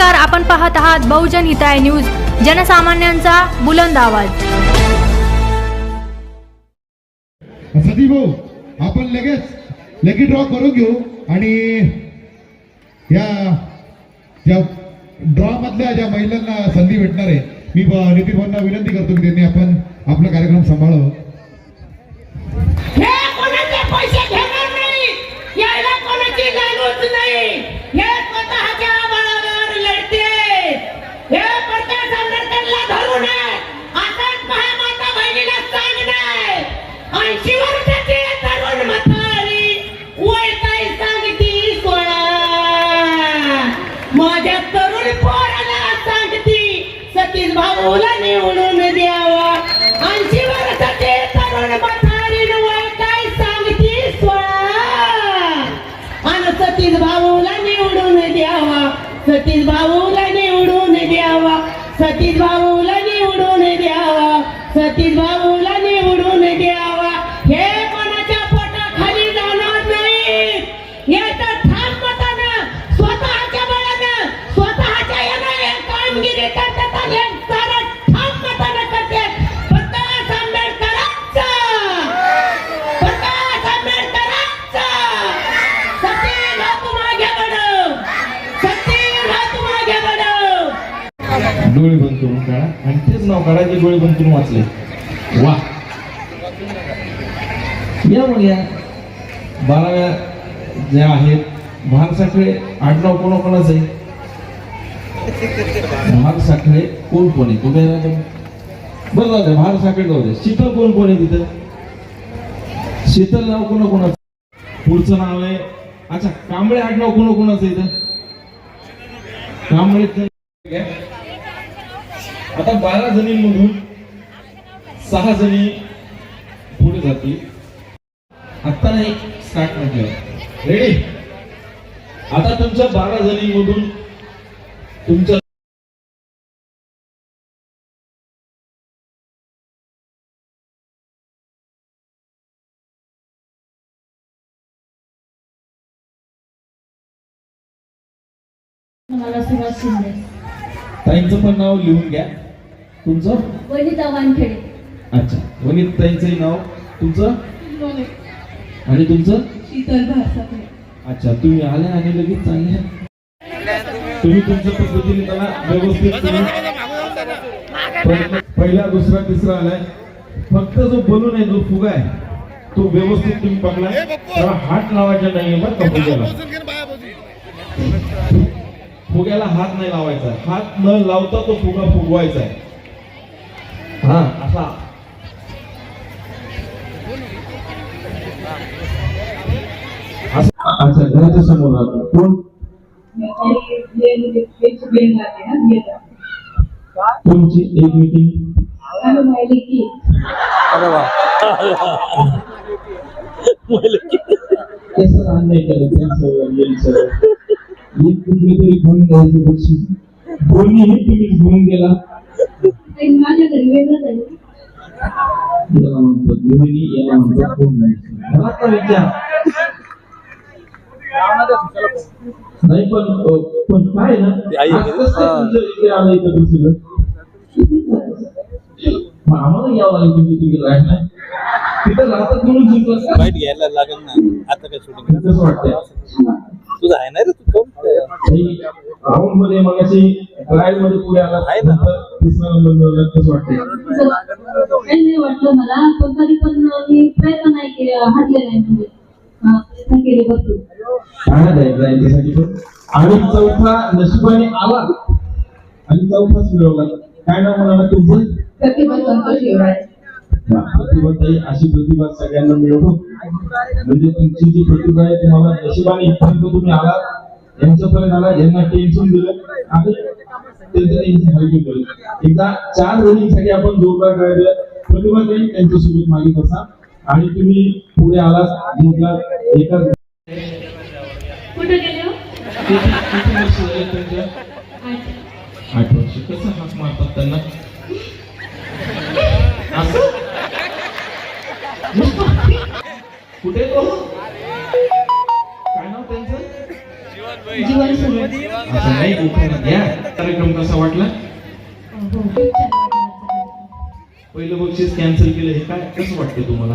नमस्कार आपण पाहत आहात बहुजन हिताय न्यूज जनसामान्यांचा बुलंद आवाज. सती भाऊ आपण लगेच लकी ड्रॉ करून घेऊ आणि या ज्या ड्रॉ मधल्या ज्या महिलांना संधी भेटणार आहे मी नितीन भाऊंना विनंती करतो की त्यांनी आपण आपला कार्यक्रम सांभाळावं. हे कोणाचे पैसे घेणार नाही? यायला कोणाची लालूच नाही. हे स्वतःच्या ऐंशी वर्षाची तरुण म्हातारी वय काय सांगती सोळा? माझ्या तरुण पोराला सांगती सतीश भाऊला निवडून द्यावा. ऐंशी वर्षाचे तरुण म्हातारी वय काय सांगती सोळा? आणि सतीश भाऊला निवडून द्यावा. सतीश भाऊला निवडून द्यावा. सतीश भाऊला निवडून द्यावा. सतीश भाऊ काढायचे डोळे बंद वाचले. वा. या मग या बाराव्या ज्या आहेत महार साखळे आडनाव कोणाकोणाचं आहे? महार साखळे कोण कोण आहे? कुठे आहे बरं जाऊ दे महार साखळे जाऊ दे. शीतल कोण कोण आहे तिथं? शीतल नाव कोणाकोणाचं? पुढचं नाव आहे अच्छा कांबळे आडनाव कोणाकोणाचं आहे इथं? कांबळे ते- आता बारा जणींमधून सहा जणी पुढे जातील. आता नाही स्टार्ट म्हटलं रेडी आता तुमच्या बारा जणींमधून तुमच्या ताईंचं पण नाव लिहून घ्या. तुमचं? वनिता वानखेडे. अच्छा वनित ताईंचंही नाव तुमचं? आणि तुमचं? शीतल भासाकडे अच्छा तुम्ही आल्या आणि लगेच चांगल्या तुम्ही तुमच्या पद्धतीने त्याला व्यवस्थित पहिला- दुसरा तिसरा आलाय. फक्त जो बलून आहे जो फुगा आहे तो व्यवस्थित तुम्ही पकडा त्याला हात लावायचा नाही बरं का फुग्याला. फुग्याला हात नाही लावायचा. हात न लावता तो फुगा फुगवायचा आहे. हा। असा असं- अच्छा घराच्या समोर राहतो कोण तुमची एक मीटिंग। कसं राहणं नाही करायचं यांचं, यांचं. एक कुठले तरी घेऊन घ्यायचं बक्षीस दोन्हीही तुम्ही घेऊन गेला माझ्या घरी याला म्हणतो गृहिणी याला म्हणतो नाही विचार नाही पण पण काय ना आलं इथं दुसरं आम्हाला यावं लागेल तुमच्या तिकडे राहायला तिथं राहतात म्हणून जिंकलं घ्यायला लागेल ना आता काय शूटिंग कसं वाटतंय तुझं आहे ना रे तू कोण राऊंडमध्ये मग अशी ट्रायलमध्ये पुढे आला आहे ना. तिसरा नंबर मिळवला कसं काही नाही वाटलं मला पण तरी पण मी प्रयत्न नाही केले हटले नाही म्हणजे प्रयत्न केले भरपूर आहे पण आणि चौथा नशिबाने आला आणि चौथाच मिळवला काय नाव म्हणाला तुमचं प्रतिभा संतोष एवढाच प्रतिभाताई अशी प्रतिभा सगळ्यांना मिळवतो म्हणजे तुमची जी प्रतिभा आहे तुम्हाला नशिबाने इथपर्यंत तुम्ही आला. यांच्यापर्यंत आला यांना टेन्शन दिलं. आणि एकदा चार जणींसाठी आपण जोरदार करायला प्रतिभाताई त्यांच्यासोबत मागे बसा. आणि तुम्ही पुढे आलात कुठे गेले हो? आठ वर्ष. कसं हाक मारतात त्यांना? कुठे तो? जीवन सुरू आहे. असं नाही उपयोग घ्या कार्यक्रम कसा वाटला? हो. पहिलं बक्षीस कॅन्सल केलं हे काय? कसं वाटते तुम्हाला?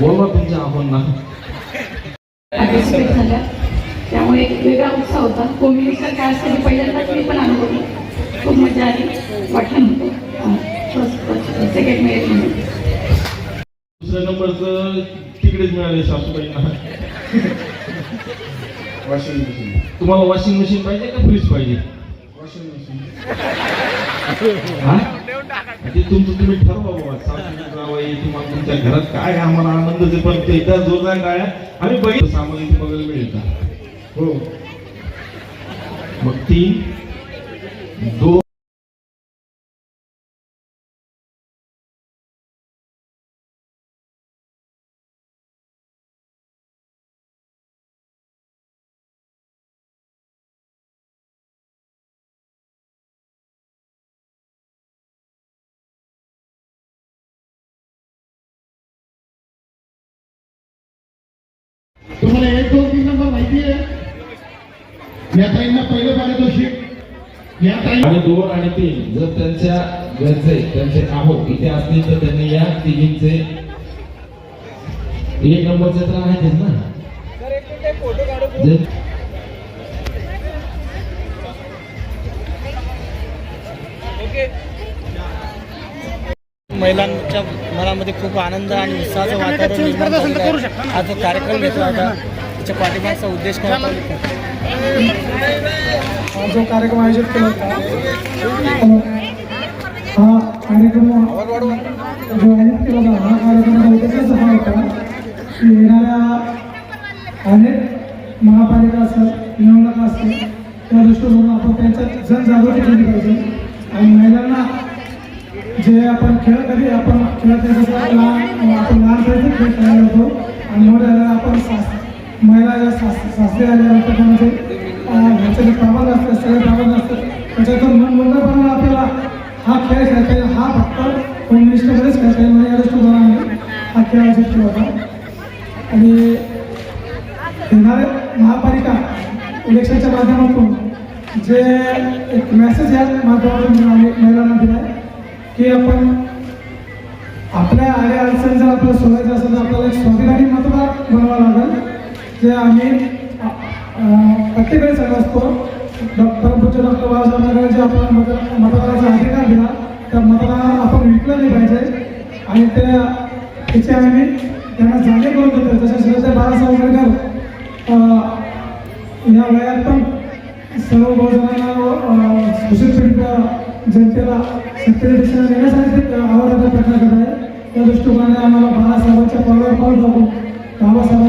बोलवा तुमच्या आव्हान ना. त्यामुळे एक वेगळा उत्साह होता. कोम्युनिकेशन काय असतं हे पहिल्यांदाच मी पण अनुभवलं. खूप मजा आली. वाटलं नव्हतं. सेकंड मिळेल म्हणून दुसऱ्या नंबरचं तिकडेच मिळाले सासूबाईंना. वॉशिंग मशीन तुम्हाला वॉशिंग मशीन पाहिजे का फ्रीज पाहिजे? वॉशिंग मशीन हा? ते तुमचं तुम्ही ठरवा बाबा सासू जावई तुम्हाला तुमच्या घरात काय आम्हाला आनंद आहे पण ते एकदा जोरदार गाड्या आम्ही बघितलं सामान इथे बघायला मिळेल का? हो. मग तीन दोन नंबर माहिती आहे या ताईंना पहिलं पारितोषिक. या ताई आणि दोन आणि तीन जर त्यांच्या घरचे त्यांचे आहो इथे असतील तर त्यांनी या तिघींचे एक नंबरचे तर आहेतच ना. महिलांच्या मनामध्ये खूप आनंद आणि उत्साहाचं वातावरण निर्माण झालेलं आहे. हा जो कार्यक्रम घेतला होता त्याच्या पाठिंबाचा उद्देश काय होता? हा जो कार्यक्रम आयोजित केला होता हा कार्यक्रम जो आयोजित केला होता हा कार्यक्रम उद्देशच हा होता की येणाऱ्या अनेक महापालिका असेल निवडणुका असतील त्या दृष्टिकोन आपण त्यांच्यात जनजागृती केली पाहिजे. आणि महिलांना जे आपण खेळ कधी आपण खेळत असतो लहान आपण लहानपणी खेळ खेळायला होतो आणि मोठे आपण महिला या सास सासरे आल्यानंतर म्हणजे, त्यामध्ये ह्याचे जे प्रबंध असतात सगळे प्रबंध असतात त्याच्यातून मन आपल्याला हा खेळ खेळता येईल हा फक्त कम्युनिस्टमध्येच खेळता येईल म्हणजे या दृष्टिकोनाने हा खेळ आयोजित केला होता. आणि येणारे महापालिका इलेक्शनच्या माध्यमातून जे एक मेसेज या माध्यमातून आम्ही महिलांना दिला आहे की आपण आपल्या आड्या अडचणी जर आपल्याला सोडायचं असेल तर आपल्याला एक स्वाभिमानी मतदार बनवावं लागेल. जे आम्ही प्रत्येकाने सांगत असतो. डॉक्टर परमपूज्य डॉक्टर बाबासाहेब आंबेडकर जे आपल्याला मत मतदानाचा अधिकार दिला. त्या मतदानाला आपण विकलं नाही पाहिजे. आणि त्या त्याची आम्ही त्यांना जाणीव करून देतो जसे शिवाजी बाळासाहेब आंबेडकर या वयात पण सर्व बहुजनांना अ, शोषित जनतेला सत्तेच्या दिशेने नेण्यासाठी ते आवाजाचा प्रयत्न करत आहे त्या दृष्टिकोनाने आम्हाला बाळासाहेबांच्या पावलावर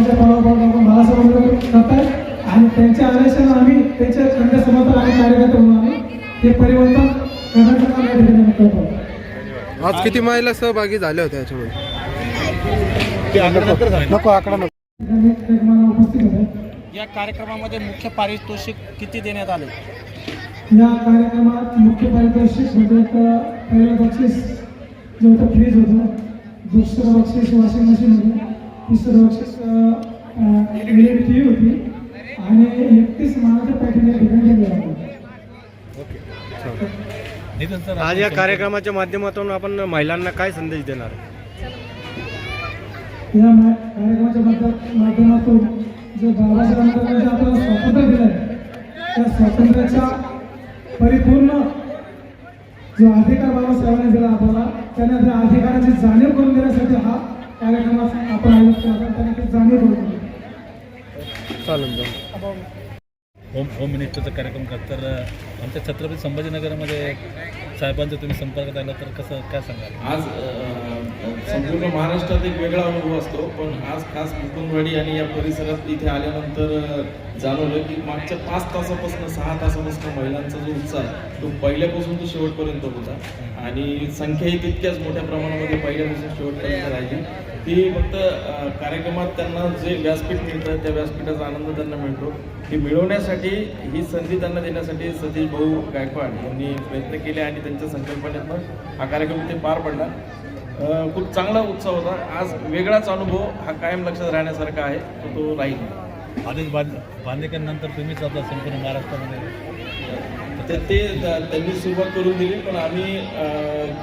पावलावर पाऊल टाकून बाळासाहेब आंबेडकर करत आहे आणि त्यांच्या आदेशानं आम्ही त्यांच्या खंड समर्थक आणि कार्यकर्ते म्हणून आम्ही ते परिवर्तन काम या ठिकाणी आम्ही करत आज किती महिला सहभागी झाल्या होत्या याच्यामध्ये? नको आकडा नको. उपस्थित होते. या कार्यक्रमामध्ये मुख्य पारितोषिक किती देण्यात आले? या कार्यक्रमात मुख्य पारितोषिक म्हणजे पहिलं बक्षीस जे होतं फ्रीज होतं. दुसरं बक्षीस वॉशिंग मशीन होतं. तिसरं बक्षीस L E D T V होती आणि एकतीस मानाच्या पॅटर्न या ठिकाणी आज या कार्यक्रमाच्या माध्यमातून आपण महिलांना काय संदेश देणार? या कार्यक्रमाच्या माध्या- माध्यमातून जे बाबासाहेब आंबेडकरांनी आपल्याला स्वातंत्र्य दिलं आहे त्या स्वातंत्र्याच्या परिपूर्ण जो अधिकार बाबासाहेबांनी दिला आपल्याला त्यांना त्या अधिकाराची जाणीव करून देण्यासाठी हा कार्यक्रम आपण आयोजित केला त्यांनी ती जाणीव करून दिली होम होम मिनिस्टरचा कार्यक्रम करत तर आमच्या छत्रपती संभाजीनगरमध्ये साहेबांचा तुम्ही संपर्कात आला तर कसं काय सांगाल? आज संपूर्ण महाराष्ट्रात एक वेगळा अनुभव असतो पण आज खास मुकुंदवाडी आणि या परिसरात इथे आल्यानंतर जाणवलं की मागच्या पाच तासापासून सहा तासापासून महिलांचा जो उत्साह आहे तो पहिल्यापासून तो शेवटपर्यंत होता. आणि संख्याही तितक्याच मोठ्या प्रमाणामध्ये पहिल्यापासून शेवटपर्यंत राहिली. ती फक्त कार्यक्रमात त्यांना जे व्यासपीठ मिळतं त्या व्यासपीठाचा आनंद त्यांना मिळतो. ती मिळवण्यासाठी ही संधी त्यांना देण्यासाठी सतीश भाऊ गायकवाड यांनी प्रयत्न केले आणि त्यांच्या संकल्पनेतनं हा कार्यक्रम ते पार पडला. खूप चांगला उत्सव होता. आज वेगळाच अनुभव हा कायम लक्षात राहण्यासारखा आहे. तो तो राहील. आदेश बांध बांधलेल्यानंतर तुम्हीच आता संपूर्ण महाराष्ट्रामध्ये तर ते त्यांनी सुरुवात करून दिली पण आम्ही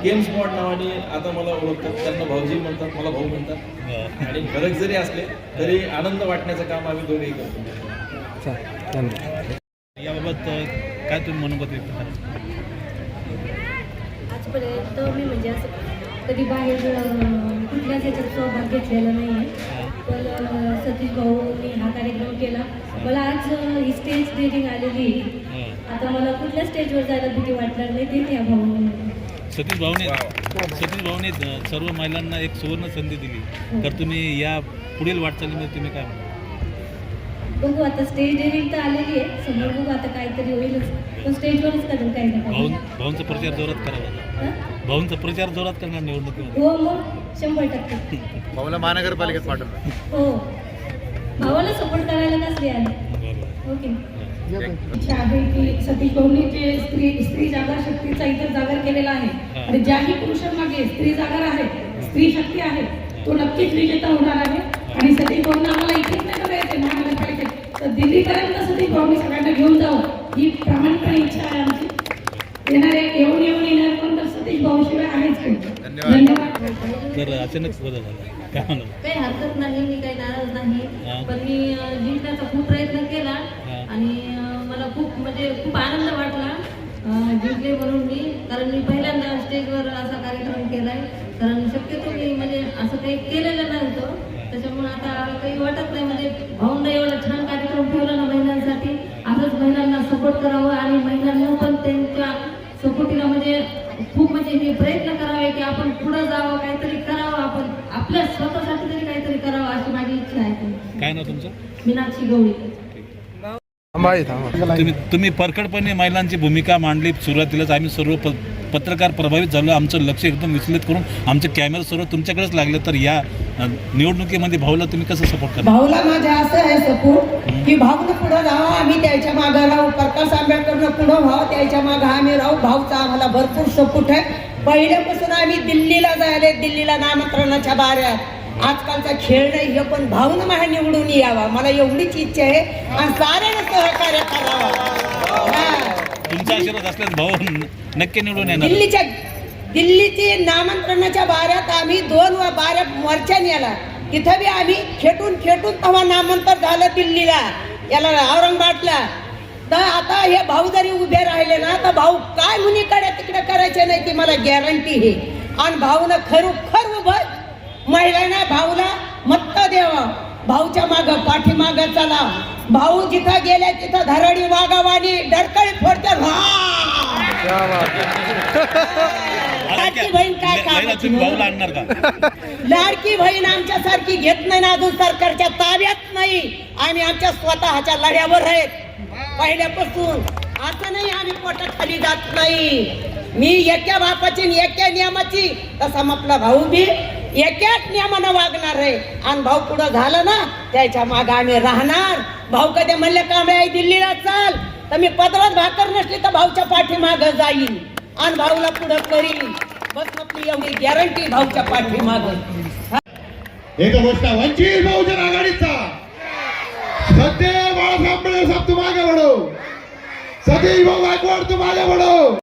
गेम स्पॉट नावाने आता मला ओळखतात. त्यांना भाऊजी म्हणतात मला भाऊ म्हणतात. आणि फरक जरी असले तरी आनंद वाटण्याचं काम आम्ही दोघेही करतो. याबाबत काय तुम्ही मनोगत व्यक्त करा आजपर्यंत मी म्हणजे असं कधी बाहेर कुठल्याच याच्यात सहभाग घेतलेला नाही आहे पण सतीश भाऊनी हा कार्यक्रम केला. मला आज ही स्टेज डेअरिंग आलेली आता मला कुठल्या स्टेजवर जायला भीती वाटणार नाही ते त्या भाऊ सतीश भाऊने सतीश भाऊने सर्व महिलांना एक सुवर्ण संधी दिली. तर तुम्ही या पुढील वाटचालीमध्ये तुम्ही काय म्हणता? बघू आता स्टेज डेअरिंग तर आलेली आहे. समोर बघू आता काहीतरी होईलच. पण स्टेजवरच करेल काही ना भाऊ काही भाऊंचा प्रचार जोरात करावा हं? भाऊंचा प्रचार जोरात करणार निवडणुकीमध्ये. हो मग शंभर टक्के. भाऊला महानगरपालिकेत पाठवलं हो. भावाला सपोर्ट करायला कसली आली बरोबर. ओके. इच्छा आहे की सतीश भाऊनी जे स्त्री स्त्री जागर शक्तीचा इतर जागर केलेला आहे. आणि ज्याही पुरुषांमागे स्त्री जागर आहे स्त्री शक्ती आहे तो नक्कीच विजेता होणार आहे. आणि सतीश भाऊंना आम्हाला इथेच नाही तर भाऊनी सगळ्यांना घेऊन जाऊ. ही प्रामाणिकपणे इच्छा आहे आमची. येणारे येऊन येऊन येणार पण तर सतीश भाऊ शिवाय आहेच कोण. धन्यवाद. अचानक बदल झाला. काही हरकत नाही मी काही नाराज. नाही. पण मी जिंकण्याचा खूप प्रयत्न केला. आणि मला खूप म्हणजे खूप आनंद वाटला. जिंकले म्हणून मी. कारण मी पहिल्यांदा स्टेजवर असा कार्यक्रम केलाय. कारण शक्यतो मी म्हणजे असं काही केलेलं नव्हतं. त्याच्यामुळे आता काही वाटत नाही. म्हणजे भाऊंना एवढा छान कार्यक्रम ठेवला ना महिलांसाठी असंच महिलांना सपोर्ट करावं आणि महिलांना पण त्यांच्या सपोर्टीला म्हणजे खूप म्हणजे हे प्रयत्न करावे की आपण पुढं जावं काहीतरी करावं आपण. आपल्या स्वतःसाठी तरी काहीतरी करावं अशी माझी इच्छा आहे. काय नाव तुमचं? मीनाक्षी गवळी. तुम्ही तुम्ही परखडपणे महिलांची भूमिका मांडली सुरुवातीलाच आम्ही सर्व पत्रकार प्रभावित झालो आमचं लक्ष एकदम विचलित करून आमचे कॅमेरे सर्व तुमच्याकडेच लागले तर या निवडणुकीमध्ये भाऊला तुम्ही कसं सपोर्ट करा भाऊला माझ्या असं आहे सपोर्ट की भाऊनं पुढं राहा आम्ही त्याच्या मागं राहू. प्रकाश आंबेडकरनं पुढं व्हावं त्याच्या मागं आम्ही राहू. भाऊचा आम्हाला भरपूर सपोर्ट आहे. पहिल्यापासून आम्ही दिल्लीला जायले दिल्लीला नामकरणाच्या बाऱ्यात. आजकालचा खेळ नाही हे पण भाऊनं माझ्या निवडून यावा. मला एवढीच इच्छा आहे. आणि साऱ्यानं सहकार्य करावं. तुमचा असल्यास भाऊ नक्की निवडून येणार. दिल्लीच्या दिल्लीची नामांतरणाच्या बाऱ्यात आम्ही दोन व बाऱ्या मोर्चा नेला तिथं बी आम्ही खेटून खेटून तेव्हा नामांतर झालं दिल्लीला. याला औरंगाबादला. तर आता हे भाऊ जरी उभे राहिले ना तर भाऊ काय मुनीकडे तिकडे करायचे नाही ती मला गॅरंटी आहे. आणि भाऊनं खरोखर उभं महिलांना भाऊला मत्त द्यावं. भाऊच्या माग पाठीमाग चला. भाऊ जिथं गेले तिथं धरडी वागावानी डरकळी फोडतात लाडकी बहीण काय लाडकी बहीण आमच्यासारखी घेत नाही ना अजून सरकारच्या ताब्यात नाही. आम्ही आमच्या स्वतःच्या लढ्यावर आहेत. पहिल्यापासून असं नाही आम्ही पोटाखाली जात नाही. मी एका बापाची एका नियमाची तसा आपला भाऊ बी एकाच नियमानं वागणार आहे आणि भाऊ पुढं झालं ना त्याच्यामागे आम्ही राहणार. भाऊ कधी म्हणले का मी दिल्लीला चाल. तर मी पदरात भाकर नसली तर भाऊच्या पाठीमाग जाईल आणि भाऊला पुढं करील बस आपली एवढी गॅरंटी भाऊच्या पाठीमाग. एक गोष्ट वंचित बहुजन आघाडीचा. सध्या बाळासाहेब साहेब तू मागे बढो सतीश भाऊ गायकवाड तू मागे बढो